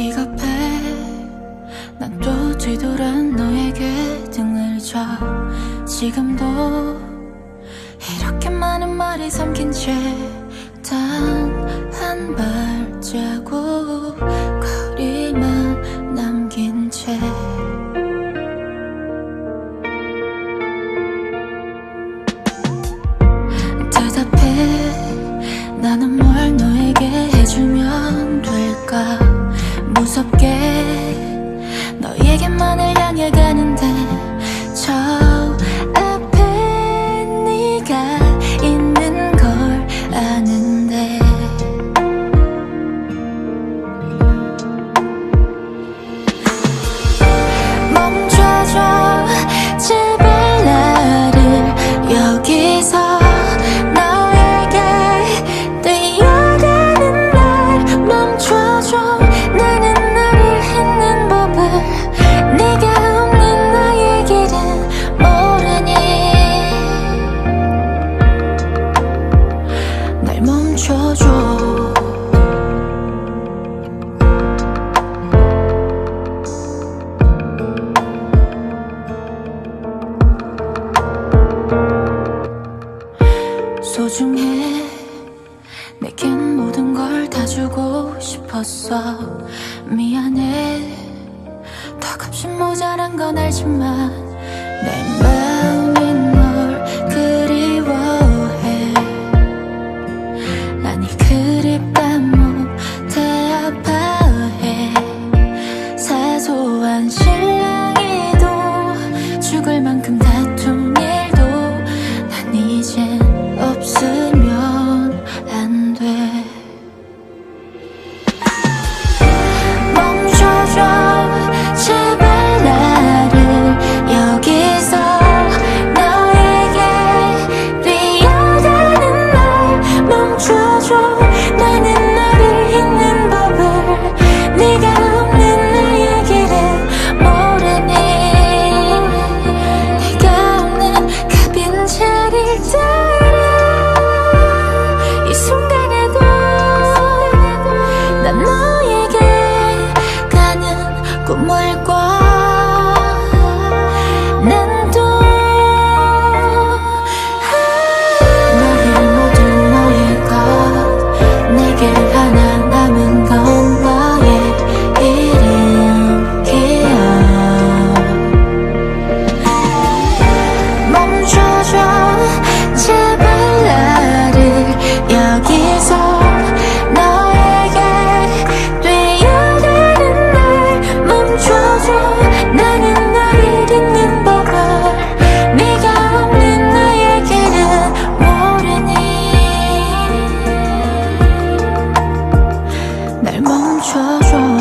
비겁해. 난 또 뒤돌아 너에게 등을 쳐 지금도 이렇게 많은 말이 삼킨 채 단 한 발 멈춰줘. 소중해. 내겐 모든 걸 다 주고 싶었어. 미안해. 더 값이 모자란 건 알지만 내맘. My. control.